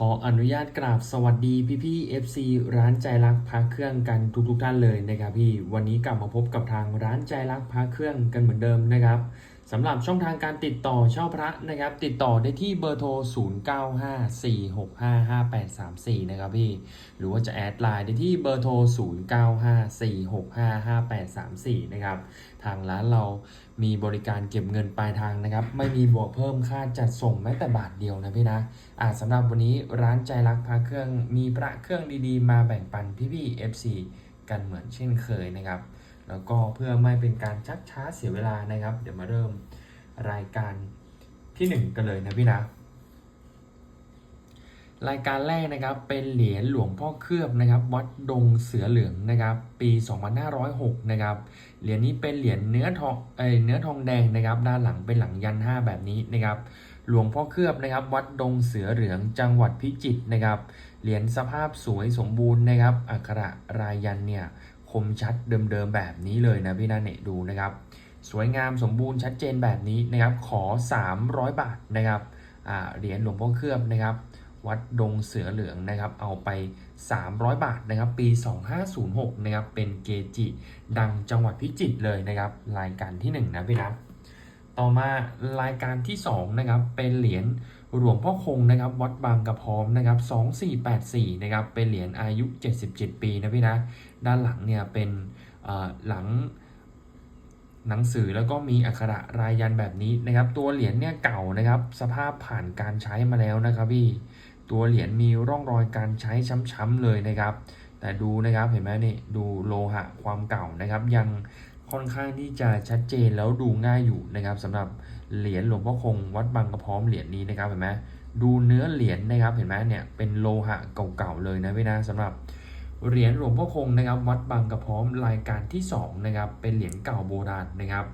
ขออนุญาตกราบสวัสดีพี่พี่ FC ร้านใจรักพักเครื่องกันทุกทุกท่านเลยนะครับพี่วันนี้กลับมาพบกับทางร้านใจรักพักเครื่องกันเหมือนเดิมนะครับ สำหรับช่องทางการติดต่อเช่าพระนะครับ ติดต่อได้ที่เบอร์โทร 0954655834 นะครับพี่ หรือว่าจะแอดไลน์ได้ที่เบอร์โทร 0954655834 นะครับ ทางร้านเรามีบริการเก็บเงินปลายทางนะครับ ไม่มีบวกเพิ่มค่าจัดส่งแม้แต่บาทเดียวนะพี่นะอ่าสำหรับวันนี้ร้านใจรักพาเครื่องมีพระเครื่องดีๆ มาแบ่งปันพี่ๆ FC กันเหมือนเช่นเคยนะครับ แล้วก็เพื่อไม่เป็นการชักช้าเสียเวลานะครับ เดี๋ยวมาเริ่มรายการที่หนึ่งกันเลยนะพี่นะ รายการแรกนะครับเป็นเหรียญหลวงพ่อเคลือบนะครับ วัดดงเสือเหลืองนะครับ ปี 2506 นะครับ เหรียญนี้เป็นเหรียญเนื้อทองเอเนื้อทองแดงนะครับ ด้านหลังเป็นหลังยัน 5 แบบนี้นะครับหลวงพ่อเคลือบนะครับ วัดดงเสือเหลืองจังหวัดพิจิตรนะครับ เหรียญสภาพสวยสมบูรณ์นะครับ อักขระรายยันเนี่ย มชัดเดิมๆแบบนี้เลยนะพี่นาเนะดูนะครับ สวยงามสมบูรณ์ชัดเจนแบบนี้นะครับ ขอ 300 บาทนะครับเหรียญหลวงพ่อเคลือบนะครับ วัดดงเสือเหลืองนะครับ เอาไป 300 บาทนะครับ ปี 2506นะครับ เป็นเกจิ ดังจังหวัดพิจิตรเลยนะครับ รายการที่ 1 นะพี่นะต่อมารายการที่2นะครับเป็นเหรียญหลวงพ่อคงนะครับวัดบางกระพร้อมนะครับ2484นะครับเป็นเหรียญอายุ 77 ปีนะพี่นะ ด้านหลังเนี่ยเป็นหลังหนังสือแล้วก็มีอักขระรายยันแบบนี้นะครับ ตัวเหรียญเนี่ยเก่านะครับ สภาพผ่านการใช้มาแล้วนะครับพี่ตัวเหรียญมีร่องรอยการใช้ช้ำๆเลยนะครับ แต่ดูนะครับเห็นไหมนี่ดูโลหะความเก่านะครับ ยังค่อนข้างที่จะชัดเจนแล้วดูง่ายอยู่นะครับสำหรับเหรียญหลวงพ่อคงวัดบางกระพร้อมเหรียญนี้นะครับเห็นไหมดูเนื้อเหรียญนะครับเห็นไหมเนี่ยเป็นโลหะเก่าๆเลยนะพี่นะสำหรับ เหรียญหลวงพ่อคงนะครับวัดบางกระพร้อมรายการที่สองนะครับเป็นเหรียญเก่าโบราณนะครับ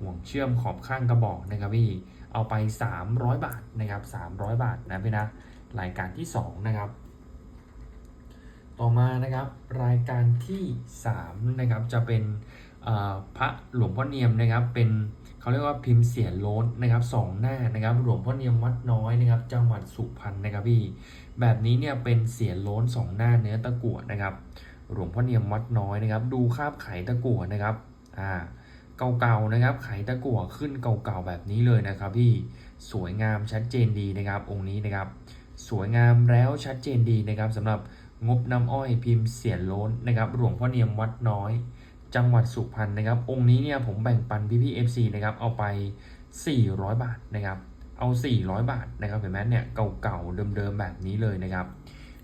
ห่วงเชื่อมขอบข้างกระบอกนะครับพี่เอาไป 300 บาทนะครับ300 บาทนะพี่นะรายการที่2นะครับต่อมานะครับรายการที่3นะครับจะเป็นพระหลวงพ่อเนียมนะครับเป็น เขาเรียกว่าพิมพ์เสียนโล้นนะครับสองหน้านะครับหลวงพ่อเนียมวัดน้อยนะครับ จังหวัดสุพรรณนะครับพี่แบบนี้เนี่ยเป็นเสียนโล้นสองหน้าเนื้อตะกั่วนะครับหลวงพ่อเนียมวัดน้อยนะครับ ดูคาบไขตะกั่วนะครับอ่าเก่าๆนะครับไขตะกั่วขึ้นเก่าๆแบบนี้เลยนะครับพี่สวยงามชัดเจนดีนะครับ องค์นี้นะครับ สวยงามแล้วชัดเจนดีนะครับสำหรับงบน้ำอ้อยพิมพ์เสียนโล้นนะครับ หลวงพ่อเนียมวัดน้อย จังหวัดสุพรรณนะครับ องค์นี้เนี่ยผมแบ่งปันพี่พี่เอฟซีนะครับ เอาไป 400 บาทนะครับ เอา 400 บาทนะครับเห็นไหมเนี่ยเก่าๆเดิมๆแบบนี้เลยนะครับ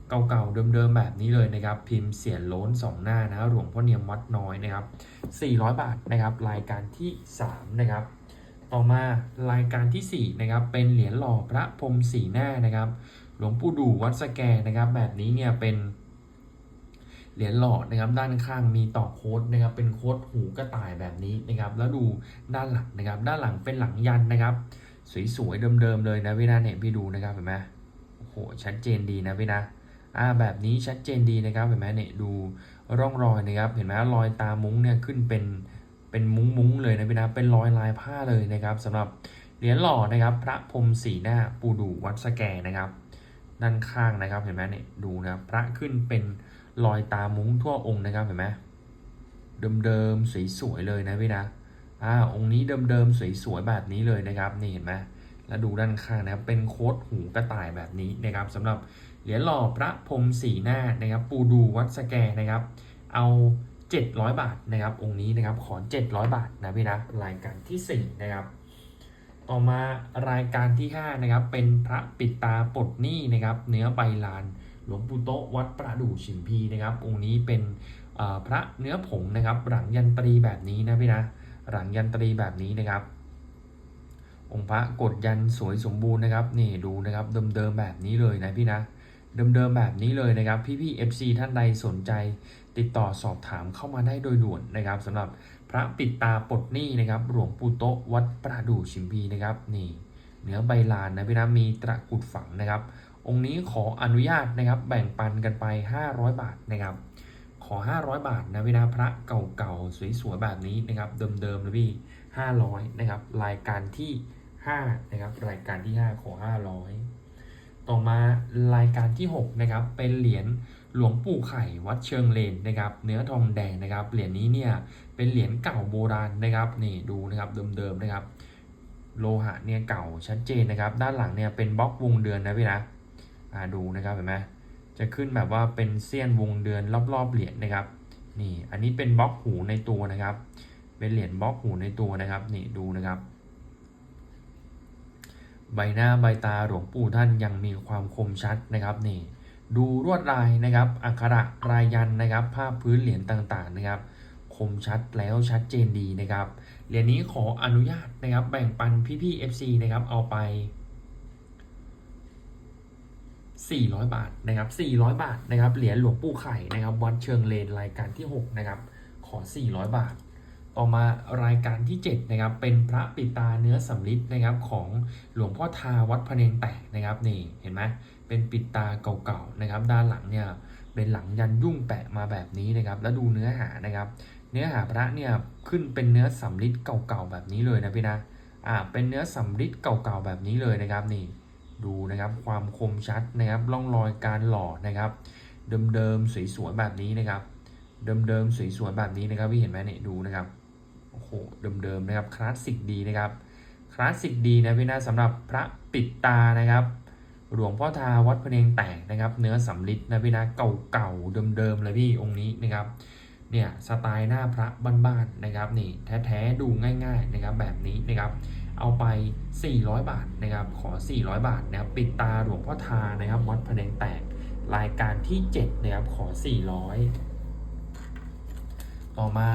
เก่าๆเดิมๆแบบนี้เลยนะครับ พิมพ์เสียนโล้นสองหน้านะหลวงพ่อเนียมวัดน้อยนะครับ 400 บาทนะครับ รายการที่ 3 นะครับ ต่อมารายการทีสี่4 นะครับ เป็นเหรียญหล่อพระพรมสีหน้านะครับ หลวงปู่ดูวัดสแกนะครับ แบบนี้เนี่ยเป็น เหรียญหล่อนะครับด้านข้างมีต่อโค้ดนะครับเป็นโค้ดหูกระต่ายแบบนี้นะครับแล้วดูด้านหลังนะครับด้านหลังเป็นหลังยันนะครับ สวยๆเดิมๆเลยนะพี่นะเนี่ยพี่ดูนะครับเห็นไหมโอ้โหชัดเจนดีนะพี่นะอ่าแบบนี้ชัดเจนดีนะครับเห็นไหมเนี่ยดูร่องรอยนะครับเห็นไหมรอยตามุ้งเนี่ยขึ้นเป็นเป็นมุ้งมุ้งเลยนะพี่นะเป็นรอยลายผ้าเลยนะครับสำหรับเหรียญหล่อนะครับ พระพรมสีหน้าปูดูวัดสแกนะครับ ด้านข้างนะครับเห็นไหมเนี่ยดูนะครับพระขึ้นเป็น รอยตามุ้งทั่วองค์นะครับเห็นไหมเดิมๆสวยๆเลยนะพี่นะอ่าองค์นี้เดิมๆสวยๆแบบนี้เลยนะครับนี่เห็นไหมแล้วดูด้านข้างนะครับเป็นโค้ดหูกระต่ายแบบนี้นะครับสำหรับเหรียญหล่อพระพรมสีหน้านะครับปูดูวัดสแกนะครับ เอา 700 บาทนะครับ องค์นี้นะครับขอ 700 บาทนะพี่นะรายการที่ 4 นะครับ ต่อมารายการที่ 5 นะครับ เป็นพระปิดตาปลดหนี้นะครับ เนื้อใบลาน หลวงปู่โตวัดประดู่ฉิมพีนะครับ องค์นี้เป็นพระเนื้อผงนะครับ หลังยันตรีแบบนี้นะพี่นะ หลังยันตรีแบบนี้นะครับ องค์พระกดยันสวยสมบูรณ์นะครับ นี่ดูนะครับเดิมๆแบบนี้เลยนะพี่นะเดิมๆแบบนี้เลยนะครับ พี่ๆ FC ท่านใดสนใจ ติดต่อสอบถามเข้ามาได้โดยด่วนนะครับสำหรับพระปิดตาปลดหนี้นะครับหลวงปู่โตวัดประดู่ชิมพีนะครับนี่เนื้อใบลานนะพี่นะมีตระกุดฝังนะครับ องค์นี้ขออนุญาตนะครับ แบ่งปันกันไป 500 บาทนะครับ ขอ 500 บาทนะพี่นะพระเก่าๆสวยๆแบบนี้นะครับ เดิมๆเลยพี่500นะครับ รายการที่5นะครับ รายการที่ 5 ขอ 500 ต่อมารายการที่6นะครับ เป็นเหรียญหลวงปู่ไข่วัดเชิงเลนนะครับ เนื้อทองแดงนะครับ เหรียญนี้เนี่ยเป็นเหรียญเก่าโบราณนะครับ นี่ดูนะครับเดิมๆนะครับ โลหะเนี่ยเก่าชัดเจนนะครับ ด้านหลังเนี่ยเป็นบล็อกวงเดือนนะพี่นะ ดูนะครับเห็นไหมจะขึ้นแบบว่าเป็นเสี้ยนวงเดือนรอบๆเหรียญนะครับ นี่อันนี้เป็นบล็อกหูในตัวนะครับ เป็นเหรียญบล็อกหูในตัวนะครับนี่ดูนะครับ ใบหน้าใบตาหลวงปู่ท่านยังมีความคมชัดนะครับนี่ดูลวดลายนะครับ อักขระรายยันนะครับ ภาพพื้นเหรียญต่างๆนะครับ คมชัดแล้วชัดเจนดีนะครับ เหรียญนี้ขออนุญาตนะครับ แบ่งปันพี่ๆ FC นะครับ เอาไป 400 บาทนะครับ400 บาทนะครับเหรียญหลวงปู่ไข่นะครับวัดเชิงเลนรายการที่ 6 นะครับ ขอ 400 บาท ต่อมารายการที่ 7 นะครับ เป็นพระปิตาเนื้อสำริดนะครับของหลวงพ่อทาวัดพะเนงแตกนะครับนี่เห็นไหมเป็นปิตาเก่าๆนะครับด้านหลังเนี่ยเป็นหลังยันยุ่งแปะมาแบบนี้นะครับ แล้วดูเนื้อหานะครับ เนื้อหาพระเนี่ยขึ้นเป็นเนื้อสำริดเก่าๆแบบนี้เลยนะพี่นะอ่าเป็นเนื้อสำริดเก่าๆแบบนี้เลยนะครับนี่ ดูนะครับความคมชัดนะครับร่องรอยการหล่อนะครับ เดิมๆสวยๆแบบนี้นะครับ เดิมๆสวยๆแบบนี้นะครับพี่เห็นไหมเนี่ยดูนะครับโอ้โหเดิมๆนะครับคลาสสิกดีนะครับคลาสสิกดีนะพี่นะสำหรับพระปิดตานะครับ หลวงพ่อทาวัดพระเนงแตกนะครับ เนื้อสำริดนะพี่นะเก่าๆเดิมๆเลยพี่องค์นี้นะครับเนี่ยสไตล์หน้าพระบ้านๆนะครับนี่แท้ๆดูง่าย ๆนะครับแบบนี้นะครับ เอาไป 400 บาทนะครับ ขอ 400 บาทนะครับ ปิดตาหลวงพ่อทานะครับวัดพะแดงแตก รายการที่ 7 นะครับ ขอ 400 ต่อมา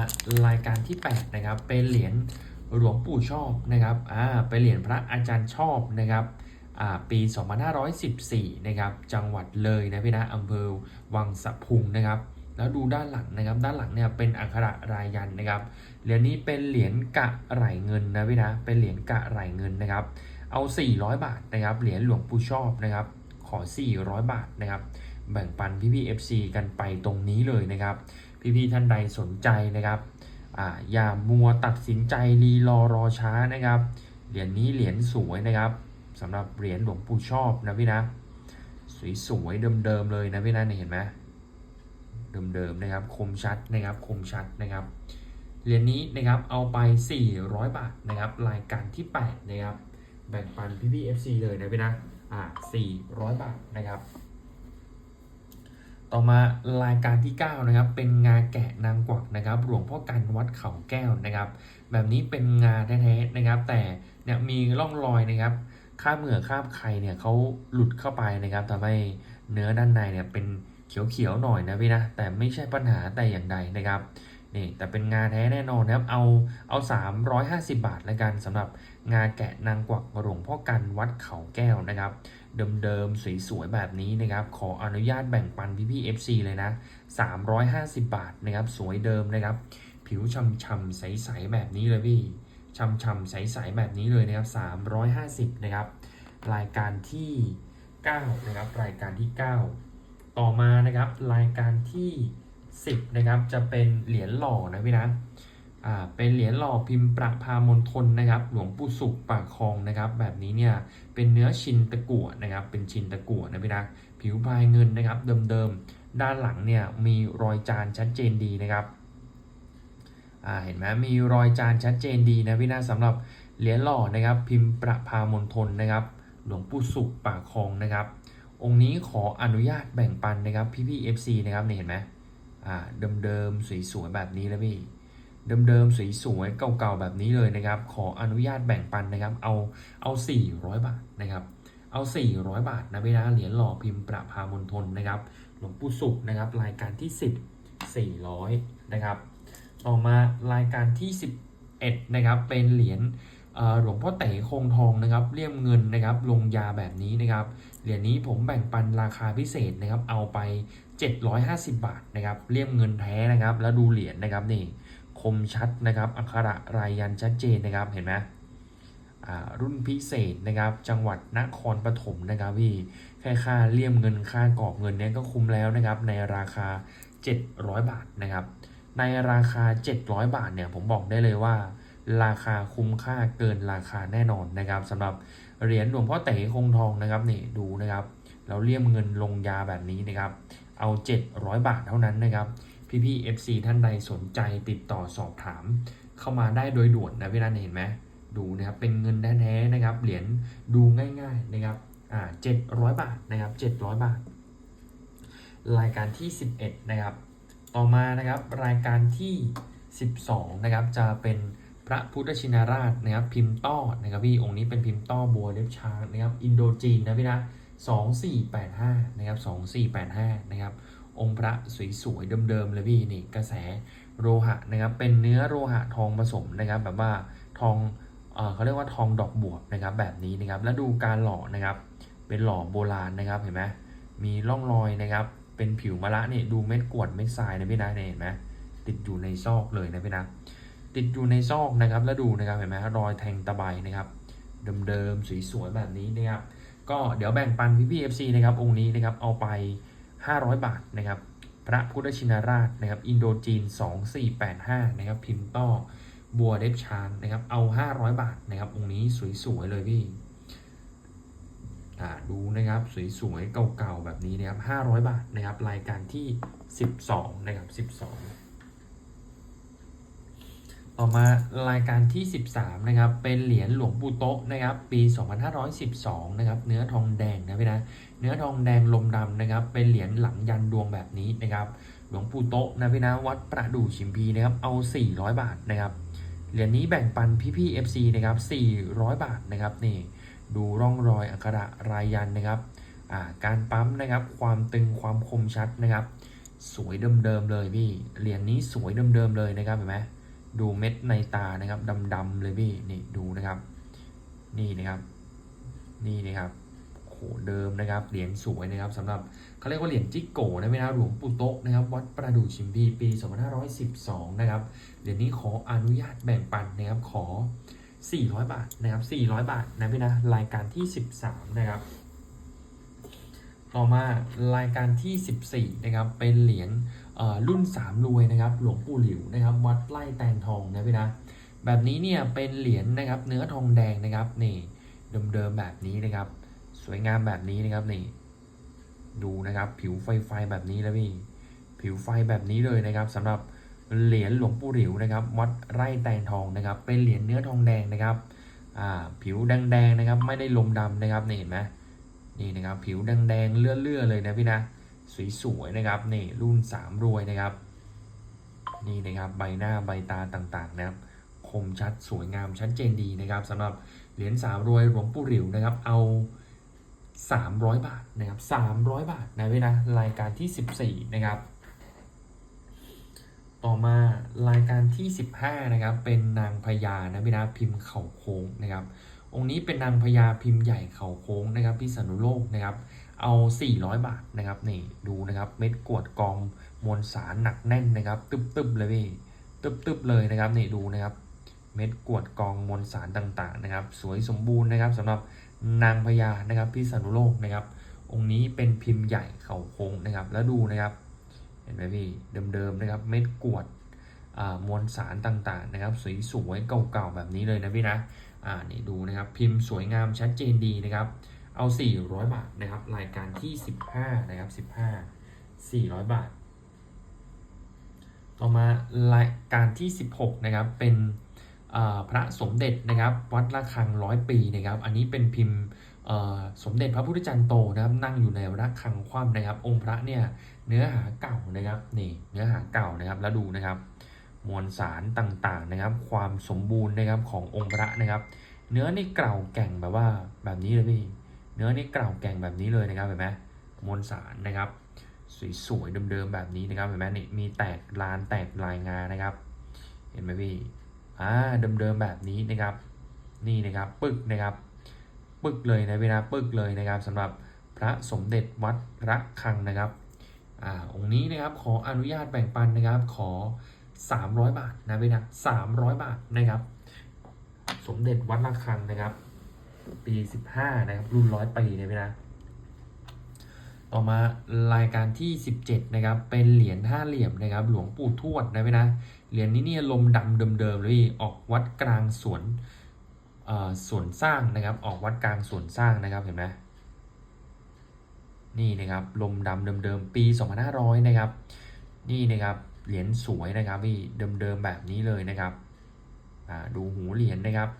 รายการที่ 8 นะครับ เป็นเหรียญหลวงปู่ชอบนะครับ อ่า เป็นเหรียญพระอาจารย์ชอบนะครับอ่าปี 2514 นะครับ จังหวัดเลยนะพี่นะอำเภอวังสะพุงนะครับ แล้วดูด้านหลังนะครับ ด้านหลังเนี่ยเป็นอักขระรายยันนะครับ เหรียญนี้เป็นเหรียญกะไหลเงินนะพี่นะ เป็นเหรียญกะไหลเงินนะครับ เอา 400 บาทนะครับ เหรียญหลวงปู่ชอบนะครับ ขอ 400 บาทนะครับ แบ่งปันพี่พี่ FC กันไปตรงนี้เลยนะครับ พี่พี่ท่านใดสนใจนะครับ อ่า อย่ามัวตัดสินใจรีรอรอช้านะครับ เหรียญนี้เหรียญสวยนะครับสำหรับเหรียญหลวงปู่ชอบนะพี่นะ สวยๆเดิมๆเลยนะพี่นะเห็นไหม เดิมๆนะครับ คมชัดนะครับคมชัดนะครับเหรียญนี้นะครับเอาไป 400 บาทนะครับรายการที่8นะครับแบ่งปันพี่พี่ FC เลยนะพี่นะอ่า400 บาทนะครับ ต่อมารายการที่ 9 นะครับ เป็นงาแกะนางกวักนะครับ หลวงพ่อกันวัดเขาแก้วนะครับ แบบนี้เป็นงาแท้ๆนะครับ แต่เนี่ยมีร่องรอยนะครับคราบเหงื่อคราบไข่เนี่ยเขาหลุดเข้าไปนะครับทำให้เนื้อด้านในเนี่ยเป็น เขียวๆหน่อยนะพี่นะ แต่ไม่ใช่ปัญหาแต่อย่างใดนะครับนี่แต่เป็นงาแท้แน่นอนนะครับ เอาเอา 350 บาทแล้วกันสำหรับงาแกะนางกวักหลวงพ่อกันวัดเขาแก้วนะครับ เดิมๆสวยๆแบบนี้นะครับ ขออนุญาตแบ่งปันพี่ๆ FC เลยนะ 350 บาทนะครับ สวยเดิมนะครับ ผิวช่ำๆใสๆแบบนี้เลยพี่ช่ำๆใสๆแบบนี้เลยนะครับ 350 นะครับ รายการที่ 9 นะครับ รายการที่ 9 ต่อมานะครับรายการที่ 10นะครับจะเป็นเหรียญหล่อนะพี่นะอ่าเป็นเหรียญหล่อพิมพ์ประพามณฑลนะครับ หลวงปู่สุขปากคลองนะครับ แบบนี้เนี่ยเป็นเนื้อชินตะกั่วนะครับ เป็นชินตะกั่วนะพี่นะผิวพายเงินนะครับเดิมๆด้านหลังเนี่ยมีรอยจานชัดเจนดีนะครับอ่าเห็นไหมมีรอยจานชัดเจนดีนะพี่นะสำหรับเหรียญหล่อนะครับ พิมพ์ประพามณฑลนะครับ หลวงปู่สุขปากคลองนะครับ องค์นี้ขออนุญาตแบ่งปันนะครับพี่พี่ FC นะครับนี่เห็นไหมอ่าเดิมๆสวยๆแบบนี้แล้วพี่เดิมๆสวยๆเก่าๆแบบนี้เลยนะครับ ขออนุญาตแบ่งปันนะครับ เอาเอา 400 บาทนะครับ เอา 400 บาทนะพี่นะเหรียญหล่อพิมพ์ประพามณฑลนะครับ หลวงปู่สุขนะครับ รายการที่ 10 400 นะครับต่อมารายการที่ 11 นะครับ เป็นเหรียญหลวงพ่อเต๋คงทองนะครับเลี่ยมเงินนะครับ ลงยาแบบนี้นะครับ เหรียญนี้ผมแบ่งปันราคาพิเศษนะครับ เอาไป 750 บาทนะครับเลี่ยมเงินแท้นะครับ แล้วดูเหรียญนะครับนี่คมชัดนะครับ อักขระรายยันชัดเจนนะครับเห็นไหมอ่ารุ่นพิเศษนะครับ จังหวัดนครปฐมนะครับพี่แค่ค่าเลี่ยมเงินค่ากรอบเงินเนี้ยก็คุ้มแล้วนะครับ ในราคา 700 บาทนะครับ ในราคา 700 บาทเนี่ยผมบอกได้เลยว่า ราคาคุ้มค่าเกินราคาแน่นอนนะครับสำหรับ เหรียญหลวงพ่อเต๋คงทองนะครับนี่ดูนะครับ เราเลี่ยมเงินลงยาแบบนี้นะครับ เอา 700 บาทเท่านั้นนะครับ พี่ๆ FC ท่านใดสนใจติดต่อสอบถาม เข้ามาได้โดยด่วนนะพี่นันเห็นไหมดูนะครับเป็นเงินแท้ๆนะครับ เหรียญดูง่ายๆนะครับอ่า700บาทนะครับ700บาท รายการที่11นะครับ ต่อมานะครับรายการที่12นะครับจะเป็น พระพุทธชินราชนะครับพิมพ์ต้อนะครับพี่องค์นี้เป็นพิมพ์ต้อบัวเล็บช้างนะครับอินโดจีนนะพี่นะ2485นะครับ2485นะครับองค์พระสวยๆเดิมๆเลยพี่นี่กระแสโลหะนะครับเป็นเนื้อโลหะทองผสมนะครับแบบว่าทองเออเขาเรียกว่าทองดอกบวบนะครับแบบนี้นะครับแล้วดูการหล่อนะครับเป็นหล่อโบราณนะครับเห็นไหมมีร่องรอยนะครับเป็นผิวมะระเนี่ยดูเม็ดกวดเม็ดทรายนะพี่นะเห็นไหมติดอยู่ในซอกเลยนะพี่นะ ติดอยู่ในซอกนะครับแล้วดูนะครับเห็นไหมรอยแทงตะไบนะครับเดิมๆสวยๆแบบนี้นะครับก็เดี๋ยวแบ่งปันพี่พี่เอฟซีนะครับองค์นี้นะครับเอาไป 500 บาทนะครับพระพุทธชินราชนะครับอินโดจีน 2485นะครับพิมพ์ต้อบัวเดฟชานนะครับเอา 500 บาทนะครับองค์นี้สวยๆเลยพี่ดูนะครับสวยๆเก่าๆแบบนี้นะครับ500 บาทนะครับรายการที่ 12นะครับ12 ต่อมารายการที่ 13 นะครับ เป็นเหรียญหลวงปู่โต๊ะนะครับ ปี 2512 นะครับ เนื้อทองแดงนะพี่นะ เนื้อทองแดงลมดำนะครับ เป็นเหรียญหลังยันดวงแบบนี้นะครับ หลวงปู่โต๊ะนะพี่นะ วัดประดู่ชิมพีนะครับ เอา 400 บาทนะครับ เหรียญนี้แบ่งปันพี่พี่ FC นะครับ 400 บาทนะครับนี่ ดูร่องรอยอักขระรายยันนะครับ อ่า การปั๊มนะครับ ความตึงความคมชัดนะครับ สวยเดิมๆเลยพี่ เหรียญนี้สวยเดิมๆเลยนะครับเห็นไหม ดูเม็ดในตานะครับดำๆเลยพี่นี่ดูนะครับ นี่นะครับ นี่นะครับโหเดิมนะครับเหรียญสวยนะครับสำหรับเขาเรียกว่าเหรียญจิกโกนะพี่นะหลวงปู่โตะนะครับ วัดประดู่ชิมพีปี 2512 นะครับเหรียญนี้ขออนุญาตแบ่งปันนะครับขอ 400 บาทนะครับ 400 บาทนะพี่นะรายการที่ 13 นะครับ ต่อมารายการที่ 14 นะครับเป็นเหรียญ รุ่น3รวยนะครับหลวงปู่หลิวนะครับวัดไร่แตงทองนะพี่นะแบบนี้เนี่ยเป็นเหรียญนะครับเนื้อทองแดงนะครับนี่เดิมๆแบบนี้นะครับ สวยงามแบบนี้นะครับนี่ดูนะครับผิวไฟไฟแบบนี้แล้วพี่ผิวไฟแบบนี้เลยนะครับสำหรับเหรียญหลวงปู่หลิวนะครับวัดไร่แตงทองนะครับ เป็นเหรียญเนื้อทองแดงนะครับอ่าผิวแดงๆนะครับ ไม่ได้ลมดำนะครับนี่เห็นไหมนี่นะครับ ผิวแดงๆเลื่อๆเลยนะพี่นะ สวยๆนะครับนี่รุ่น 3 รวยนะครับ นี่นะครับใบหน้าใบตาต่างๆนะครับคมชัดสวยงามชัดเจนดีนะครับสำหรับเหรียญสามรวยหลวงปู่หลิวนะครับเอา 300 บาทนะครับ300 บาทนะพี่นะรายการที่ 14 นะครับ ต่อมารายการที่ 15 นะครับ เป็นนางพญานะพี่นะพิมพ์เข่าโค้งนะครับองค์นี้เป็นนางพญาพิมพ์ใหญ่เข่าโค้งนะครับพิษณุโลกนะครับ เอา 400 บาทนะครับนี่ดูนะครับเม็ดกวดกองมวลสารหนักแน่นนะครับ ตึบๆเลยพี่ตึบๆเลยนะครับนี่ดูนะครับ เม็ดกวดกองมวลสารต่างๆนะครับ สวยสมบูรณ์นะครับสำหรับนางพญานะครับพิษณุโลกนะครับ องค์นี้เป็นพิมพ์ใหญ่เข่าโค้งนะครับ แล้วดูนะครับ เห็นไหมพี่เดิมๆนะครับ เม็ดกวดอ่ามวลสารต่างๆนะครับสวยๆเก่าๆแบบนี้เลยนะพี่นะอ่านี่ดูนะครับ พิมพ์สวยงามชัดเจนดีนะครับ เอา 400 บาทนะครับ รายการที่ 15 นะครับ 15 400 บาท ต่อมารายการที่ 16 นะครับ เป็นพระสมเด็จนะครับ วัดระฆังร้อยปีนะครับ อันนี้เป็นพิมพ์สมเด็จพระพุทธจารย์โตนะครับ นั่งอยู่ในระฆังคว่ำนะครับ องค์พระเนี่ยเนื้อหาเก่านะครับนี่เนื้อหาเก่านะครับแล้วดูนะครับ มวลสารต่างๆนะครับ ความสมบูรณ์นะครับขององค์พระนะครับ เนื้อนี่เก่าแก่งแบบว่าแบบนี้เลยพี่ เนื้อนี่เก่าแก่งแบบนี้เลยนะครับเห็นไหมมวลสารนะครับ สวยๆเดิมๆแบบนี้นะครับเห็นไหมนี่มีแตกลานแตกลายงานะครับ เห็นไหมพี่อ่าเดิมๆแบบนี้นะครับ นี่นะครับปึกนะครับ ปึกเลยนะพี่นะปึกเลยนะครับสำหรับพระสมเด็จวัดระฆังนะครับอ่าองค์นี้นะครับขออนุญาตแบ่งปันนะครับ ขอ 300 บาทนะพี่นะ300 บาทนะครับ สมเด็จวัดระฆังนะครับ ปี 15 นะครับ รุ่นร้อยปีเนี่ยพี่นะ ต่อมารายการที่ 17 นะครับ เป็นเหรียญห้าเหลี่ยมนะครับ หลวงปู่ทวดนะพี่นะ เหรียญนี้เนี่ยลมดำเดิมๆเลยออกวัดกลางสวนอ่อส่วนสร้างนะครับ ออกวัดกลางสวนสร้างนะครับเห็นไหมนี่นะครับลมดำเดิมๆปี 2500 นะครับ นี่นะครับเหรียญสวยนะครับพี่เดิมๆแบบนี้เลยนะครับดูหูเหรียญนะครับ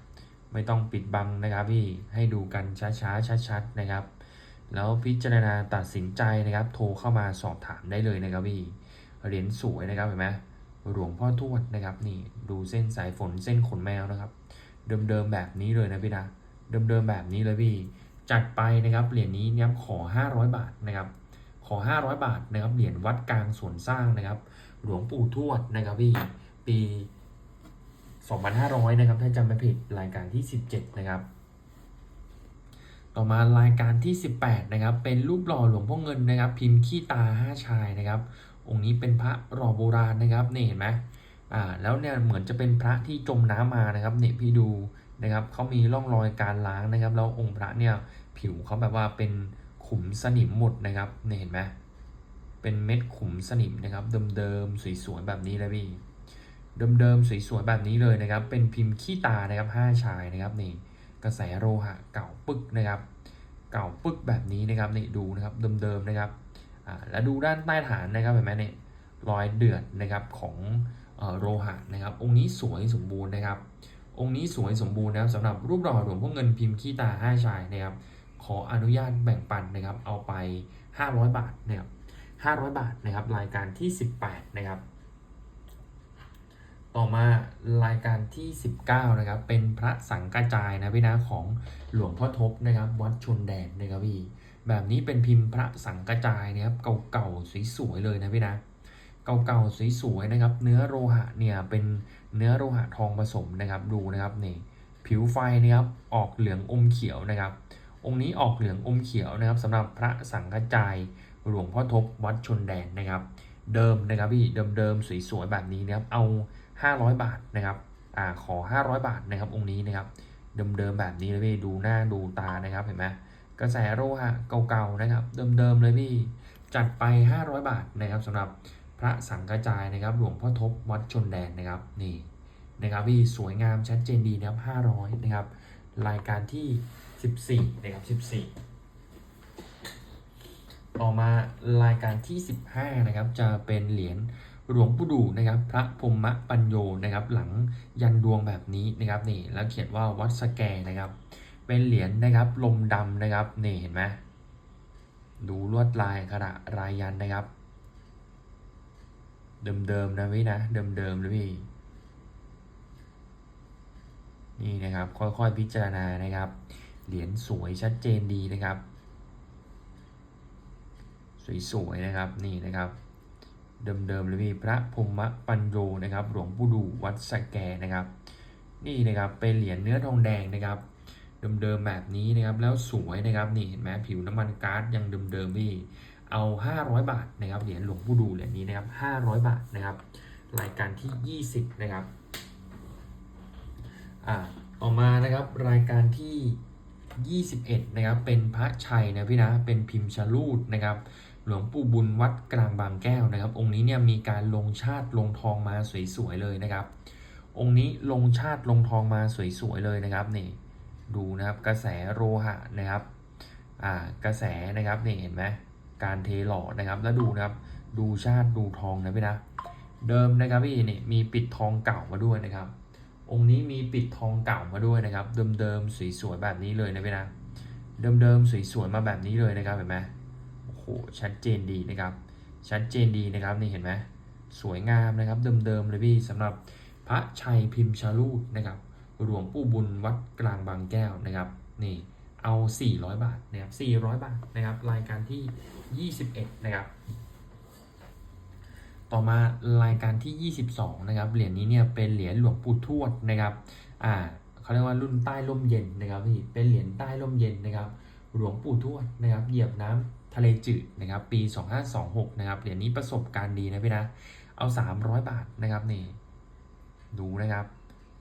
ไม่ต้องปิดบังนะครับพี่ให้ดูกันช้าๆชัดๆนะครับ แล้วพิจารณาตัดสินใจนะครับ โทรเข้ามาสอบถามได้เลยนะครับพี่เหรียญสวยนะครับเห็นไหมหลวงพ่อทวดนะครับนี่ดูเส้นสายฝนเส้นขนแมวนะครับ เดิมๆแบบนี้เลยนะพี่นะเดิมๆแบบนี้เลยพี่จัดไปนะครับเหรียญนี้เนี่ยขอ 500 บาทนะครับขอ 500 บาทนะครับเหรียญวัดกลางส่วนสร้างนะครับ หลวงปู่ทวดนะครับพี่ปี 2,500 นะครับ ถ้าจำไม่ผิดรายการที่ 17 นะครับ ต่อมารายการที่ 18 นะครับ เป็นรูปหล่อหลวงพ่อเงินนะครับ พิมพ์ขี้ตาห้าชายนะครับ องค์นี้เป็นพระหล่อโบราณนะครับนี่เห็นไหมอ่าแล้วเนี่ยเหมือนจะเป็นพระที่จมน้ำมานะครับเนี่ยพี่ดูนะครับเขามีร่องรอยการล้างนะครับแล้วองค์พระเนี่ยผิวเขาแบบว่าเป็นขุมสนิมหมดนะครับเนี่ยเห็นไหมเป็นเม็ดขุมสนิมนะครับเดิมๆสวยๆแบบนี้เลยพี่ เดิมๆสวยๆแบบนี้เลยนะครับ เป็นพิมพ์ขี้ตานะครับห้าชายนะครับนี่กระแสโลหะเก่าปึกนะครับ เก่าปึกแบบนี้นะครับนี่ดูนะครับเดิมๆนะครับอ่าแล้วดูด้านใต้ฐานนะครับเห็นไหมเนี่ยรอยเดือดนะครับของเอ่อโลหะนะครับ องค์นี้สวยสมบูรณ์นะครับ องค์นี้สวยสมบูรณ์นะครับสำหรับรูปหล่อหลวงพ่อเงินพิมพ์ขี้ตาห้าชายนะครับ ขออนุญาตแบ่งปันนะครับ เอาไป 500 บาทนะครับ500 บาทนะครับ รายการที่ 18 นะครับ ต่อมารายการที่ 19 นะครับ เป็นพระสังกระจายนะพี่นะของหลวงพ่อทบนะครับ วัดชนแดนนะครับพี่แบบนี้เป็นพิมพ์พระสังกระจายนะครับเก่าๆสวยๆเลยนะพี่นะเก่าๆสวยๆนะครับ เนื้อโลหะเนี่ยเป็นเนื้อโลหะทองผสมนะครับดูนะครับนี่ผิวไฟนะครับออกเหลืองอมเขียวนะครับ องค์นี้ออกเหลืองอมเขียวนะครับสำหรับพระสังกระจายหลวงพ่อทบวัดชนแดนนะครับ เดิมนะครับพี่เดิมๆสวยๆแบบนี้นะครับเอา 500 บาทนะครับอ่าขอ 500 บาทนะครับองค์นี้นะครับเดิมๆแบบนี้เลยพี่ดูหน้าดูตานะครับเห็นไหมกระแสโลหะเก่าๆนะครับเดิมๆเลยพี่จัดไป 500 บาทนะครับสำหรับพระสังกระจายนะครับ หลวงพ่อทบวัดชนแดนนะครับนี่นะครับพี่สวยงามชัดเจนดีนะครับ 500นะครับรายการที่ 14นะครับ14 ต่อมารายการที่ 15นะครับจะเป็นเหรียญ หลวงปู่ดูนะครับ พระพรหมปัญโยนะครับ หลังยันดวงแบบนี้นะครับนี่แล้วเขียนว่าวัดสแกนะครับ เป็นเหรียญนะครับ ลมดำนะครับนี่เห็นไหมดูลวดลายกระดารายยันนะครับ เดิมๆนะพี่นะเดิมๆเลยพี่นี่นะครับ ค่อยๆพิจารณานะครับ เหรียญสวยชัดเจนดีนะครับ สวยๆนะครับนี่นะครับ เดิมๆเลยพี่พระพรหมปัญโยนะครับ หลวงปู่ดูวัดสแกนะครับ นี่นะครับเป็นเหรียญเนื้อทองแดงนะครับเดิมๆแบบนี้นะครับแล้วสวยนะครับนี่เห็นไหมผิวน้ำมันก๊าซยังเดิมๆพี่เอา 500 บาทนะครับเหรียญหลวงปู่ดูเหรียญนี้นะครับ500 บาทนะครับรายการที่ 20 นะครับอ่าต่อมานะครับรายการที่ 21 นะครับเป็นพระชัยนะพี่นะเป็นพิมพ์ชลูดนะครับ หลวงปู่บุญวัดกลางบางแก้วนะครับ องค์นี้เนี่ยมีการลงชาติลงทองมาสวยๆเลยนะครับ องค์นี้ลงชาติลงทองมาสวยๆเลยนะครับนี่ดูนะครับกระแสโลหะนะครับอ่ากระแสนะครับนี่เห็นไหมการเทหล่อนะครับแล้วดูนะครับดูชาติดูทองนะพี่นะเดิมนะครับพี่นี่มีปิดทองเก่ามาด้วยนะครับ องค์นี้มีปิดทองเก่ามาด้วยนะครับ เดิมๆสวยๆแบบนี้เลยนะพี่นะเดิมๆสวยๆมาแบบนี้เลยนะครับเห็นไหม หชัดเจนดีนะครับ ชัดเจนดีนะครับนี่เห็นไหมสวยงามนะครับ เดิมๆเลยพี่สำหรับพระชัยพิมพ์ชาลูนะครับหลวงปู่บุญวัดกลางบางแก้วนะครับนี่เอา 400 บาทนะครับ400 บาทนะครับรายการที่ 21 นะครับ ต่อมารายการที่ 22 นะครับเหรียญนี้เนี่ยเป็นเหรียญหลวงปู่ทวดนะครับอ่าเขาเรียกว่ารุ่นใต้ร่มเย็นนะครับพี่เป็นเหรียญใต้ร่มเย็นนะครับหลวงปู่ทวดนะครับเหยียบน้ำ ทะเลจืดนะครับปี 2526นะครับเหรียญนี้ประสบการณ์ดีนะพี่นะเอา 300 บาทนะครับนี่ดูนะครับ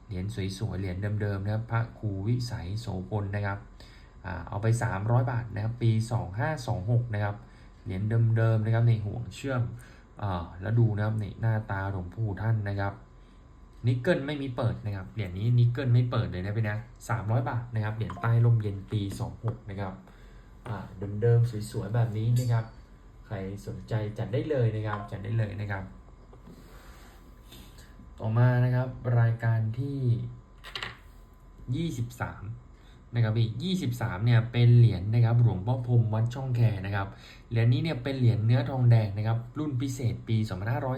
เหรียญสวยๆเหรียญเดิมๆนะครับพระครูวิสัยโสพลนะครับเอาไป 300 บาทนะครับปี 2526นะครับเหรียญเดิมๆนะครับในห่วงเชื่อมอแล้วดูนะครับนี่หน้าตาหลวงปู่ท่านนะครับนิกเกิลไม่มีเปิดนะครับเหรียญนี้นิกเกิลไม่เปิดเลยนะพี่นะสามบาทนะครับเหรียญใต้ลมเย็นปีสองหกนะครับ เดิมๆสวยๆแบบนี้นะครับ ใครสนใจจัดได้เลยนะครับจัดได้เลยนะครับ ต่อมานะครับรายการที่ยี่สิบสามนะครับอีกยี่สิบสามเนี่ยเป็นเหรียญนะครับหลวงพ่อพรมวัดช่องแคนะครับเหรียญนี้เนี่ยเป็นเหรียญเนื้อทองแดงนะครับ รุ่นพิเศษปี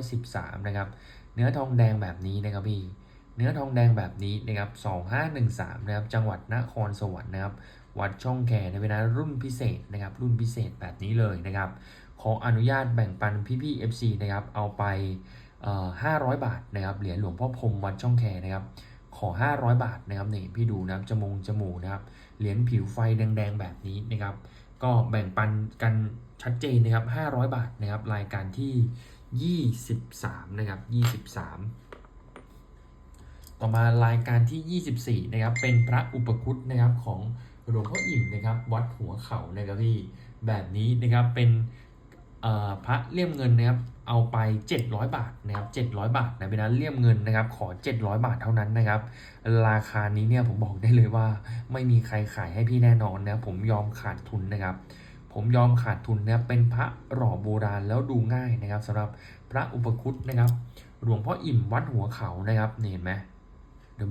2513นะครับเนื้อทองแดงแบบนี้นะครับพี่เนื้อทองแดงแบบนี้นะครับ2513นะครับจังหวัดนครสวรรค์นะครับ วัดช่องแคในเวลารุ่นพิเศษนะครับ รุ่นพิเศษแบบนี้เลยนะครับ ขออนุญาตแบ่งปันพี่ๆ FC นะครับ เอาไป 500 บาทนะครับ เหรียญหลวงพ่อพรมวัดช่องแคนะครับ ขอ 500 บาทนะครับนี่พี่ดูนะครับจมูกจมูกนะครับ เหรียญผิวไฟแดงๆแบบนี้นะครับ ก็แบ่งปันกันชัดเจนนะครับ 500 บาทนะครับ รายการที่ 23 นะครับ 23ต่อมารายการที่ 24 นะครับ เป็นพระอุปคุตนะครับของ หลวงพ่ออิ่มนะครับ วัดหัวเขานะครับพี่แบบนี้นะครับเป็นพระเลี่ยมเงินนะครับเอาไป 700 บาทนะครับ700 บาทนะเป็นนั้นเลี่ยมเงินนะครับ ขอ 700 บาทเท่านั้นนะครับ ราคานี้เนี่ยผมบอกได้เลยว่า ไม่มีใครขายให้พี่แน่นอนนะผมยอมขาดทุนนะครับ ผมยอมขาดทุนนะครับเป็นพระหล่อโบราณแล้วดูง่ายนะครับสำหรับพระอุปคุตนะครับ หลวงพ่ออิ่มวัดหัวเขานะครับเห็นไหม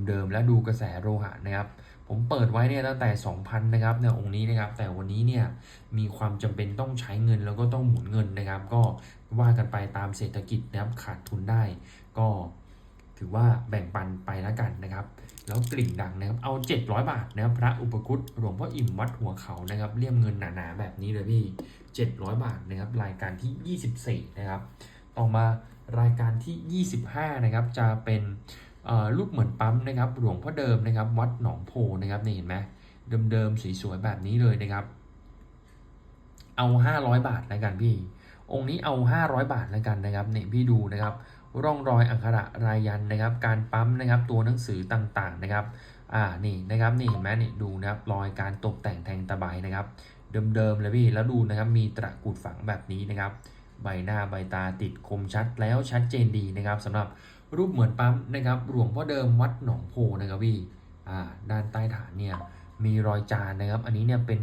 เดิมๆ แล้วดูกระแสโลหะนะครับ ผมเปิดไว้เนี่ยตั้งแต่ 2,000 นะครับเนี่ยองค์นี้นะครับ แต่วันนี้เนี่ยมีความจำเป็นต้องใช้เงินแล้วก็ต้องหมุนเงินนะครับ ก็ว่ากันไปตามเศรษฐกิจนะครับขาดทุนได้ ก็ถือว่าแบ่งปันไปแล้วกันนะครับ แล้วกลิ่งดังนะครับ เอา 700 บาทนะครับพระอุปคุตหลวงพ่ออิ่มวัดหัวเขานะครับเลี่ยมเงินหนาๆแบบนี้เลยพี่ 700 บาทนะครับรายการที่ 24 นะครับ ต่อมารายการที่ 25 นะครับจะเป็น รูปเหมือนปั๊มนะครับหลวงพ่อเดิมนะครับ วัดหนองโพนะครับนี่เห็นไหมเดิมๆสวยๆแบบนี้เลยนะครับ เอา 500 บาทแล้วกันพี่ องค์นี้เอา 500 บาทแล้วกันนะครับเนี่ยพี่ดูนะครับ ร่องรอยอักขระรายยันนะครับ การปั๊มนะครับตัวหนังสือต่างๆนะครับอ่านี่นะครับนี่เห็นไหมนี่ดูนะครับรอยการตกแต่งแทงตะไบนะครับเดิมๆเลยพี่แล้วดูนะครับมีตระกูดฝังแบบนี้นะครับ ใบหน้าใบตาติดคมชัดแล้วชัดเจนดีนะครับสำหรับ รูปเหมือนปั๊มนะครับหลวงพ่อเดิมวัดหนองโพนะครับพี่ด้านใต้ฐานเนี่ยมีรอยจานนะครับ อันนี้เนี่ยเป็น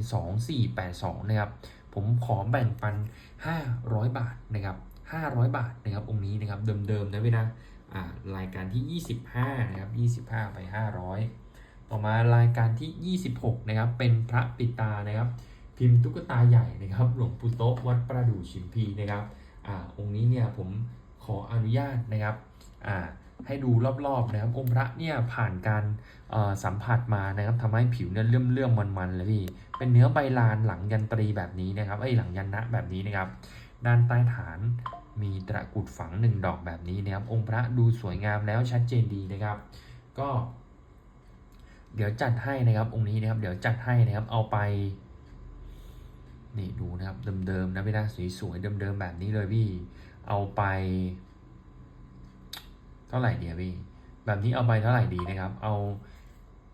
2482นะครับ ผมขอแบ่งปัน 500 บาทนะครับ 500 บาทนะครับองค์นี้นะครับเดิมๆนะพี่นะรายการที่ 25นะครับ25 ไป 500 ต่อมารายการที่ 26นะครับเป็นพระปิตานะครับ พิมพ์ตุ๊กตาใหญ่นะครับ หลวงปู่โต๊ะวัดประดู่ชิมพีนะครับอองค์นี้เนี่ยผมขออนุญาตนะครับ ให้ดูรอบๆนะครับองค์พระเนี่ยผ่านการสัมผัสมานะครับทำให้ผิวเนี่ยเลื่อมๆมันๆเลยพี่เป็นเนื้อใบลานหลังยันตรีแบบนี้นะครับเอ้หลังยันนะแบบนี้นะครับ ด้านใต้ฐานมีตะกุดฝังหนึ่งดอกแบบนี้นะครับ องค์พระดูสวยงามแล้วชัดเจนดีนะครับ ก็ เดี๋ยวจัดให้นะครับองค์นี้นะครับ เดี๋ยวจัดให้นะครับเอาไปนี่ดูนะครับเดิมๆนะพี่นะสวยๆเดิมๆแบบนี้เลยพี่เอาไป ท่าไหร่เดียพี่แบบนี้เอาไปเท่าไหร่ดีนะครับ เอา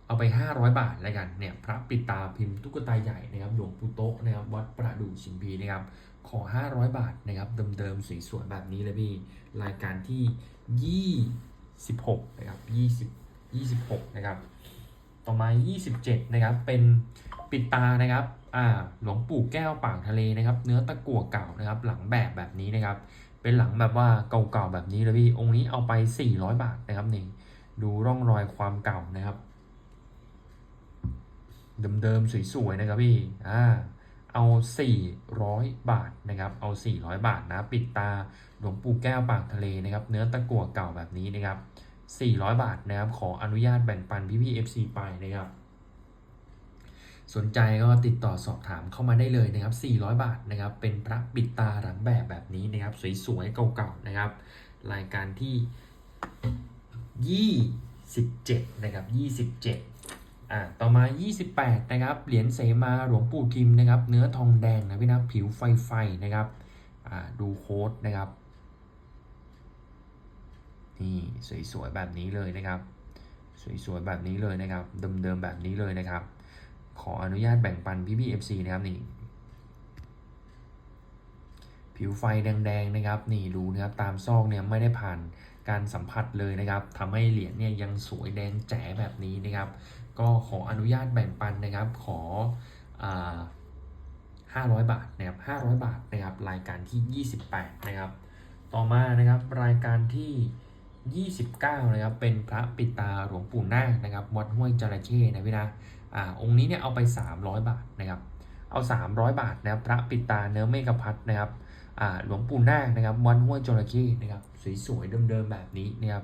เอาไป 500 บาทแล้วกันเนี่ยพระปิดตาพิมพ์ตุ๊กตาใหญ่นะครับหลวงปู่โต๊ะนะครับวัดประดู่ชิมพีนะครับขอ 500 บาทนะครับเดิมๆสวยๆแบบนี้เลยพี่รายการที่ 26นะครับ20 26นะครับต่อมา 27นะครับเป็นปิดตานะครับอ่าหลวงปู่แก้วปากทะเลนะครับ เนื้อตะกั่วเก่านะครับ หลังแบบแบบนี้นะครับ เป็นหลังแบบว่าเก่าๆแบบนี้เลยพี่องค์นี้เอาไป 400 บาทนะครับนี่ดูร่องรอยความเก่านะครับ เดิมๆสวยๆนะครับพี่อ่าเอา 400 บาทนะครับเอา 400 บาทนะปิดตาหลวงปู่แก้วปากทะเลนะครับ เนื้อตะกั่วเก่าแบบนี้นะครับ 400 บาทนะครับขออนุญาตแบ่งปันพี่ๆ FC ไปนะครับ สนใจก็ติดต่อสอบถามเข้ามาได้เลยนะครับ 400 บาทนะครับ เป็นพระปิดตาหลังแบบแบบนี้นะครับ สวยๆ เก่าๆ นะครับ รายการที่ 27 นะครับ 27 อ่า ต่อมา 28 นะครับ เหรียญเสมาหลวงปู่ทิมนะครับ เนื้อทองแดงนะพี่นะผิวไฟไฟนะครับ อ่า ดูโค้ดนะครับ นี่สวยๆ แบบนี้เลยนะครับ สวยๆ แบบนี้เลยนะครับ เดิมๆ แบบนี้เลยนะครับ ขออนุญาตแบ่งปันพี่พี่เอฟซีนะครับนี่ ผิวไฟแดงๆนะครับนี่ดูนะครับตามซอกเนี่ยไม่ได้ผ่านการสัมผัสเลยนะครับทำให้เหรียญเนี่ยยังสวยแดงแจ๋แบบนี้นะครับ ก็ขออนุญาตแบ่งปันนะครับขออ่า500 บาทนะครับ500 บาทนะครับรายการที่ 28 นะครับ ต่อมานะครับรายการที่ 29 นะครับเป็นพระปิดตาหลวงปู่นาคนะครับวัดห้วยจระเข้นะพี่นะ อ่าองค์นี้เนี่ยเอาไป 300 บาทนะครับเอา 300 บาทนะครับพระปิดตาเนื้อเมฆพัดนะครับอ่าหลวงปู่นาคนะครับวัดห้วยจระเข้นะครับสวยๆเดิมๆแบบนี้นะครับ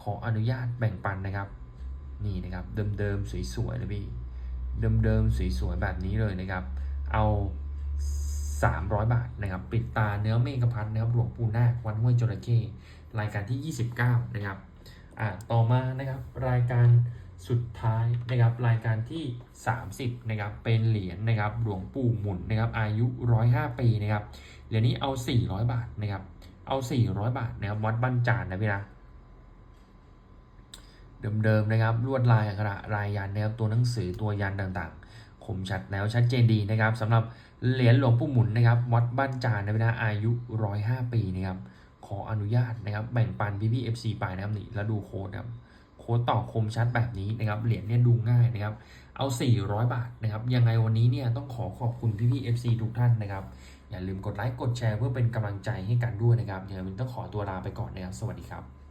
ขออนุญาตแบ่งปันนะครับนี่นะครับเดิมๆสวยๆเลยพี่เดิมๆสวยๆแบบนี้เลยนะครับเอา 300 บาทนะครับปิดตาเนื้อเมฆพัดนะครับหลวงปู่นาควัดห้วยจระเข้รายการที่ 29 นะครับอ่าต่อมานะครับรายการ สุดท้ายนะครับรายการที่ 30นะครับเป็นเหรียญนะครับหลวงปู่หมุนนะครับอายุ 105 ปีนะครับเหรียญนี้เอา 400 บาทนะครับเอา 400 บาทนะครับวัดบ้านจานนะพี่นะเดิมๆนะครับลวดลายอักขระรายยันนะครับตัวหนังสือตัวยันต่างๆคมชัดแล้วชัดเจนดีนะครับสำหรับเหรียญหลวงปู่หมุนนะครับวัดบ้านจานนะพี่นะอายุ 105 ปีนะครับขออนุญาตนะครับแบ่งปันพี่พี่ FC ไปนะครับนี่แล้วดูโค้ดนะครับ ค้ดต่อคมชัดแบบนี้นะครับเหรียญเนี่ยดูง่ายนะครับ เอา 400 บาทนะครับยังไงวันนี้เนี่ยต้องขอขอบคุณพี่พี่ FC ทุกท่านนะครับอย่าลืมกดไลค์กดแชร์เพื่อเป็นกำลังใจให้กันด้วยนะครับเดี๋ยวมินต้องขอตัวลาไปก่อนนะครับสวัสดีครับ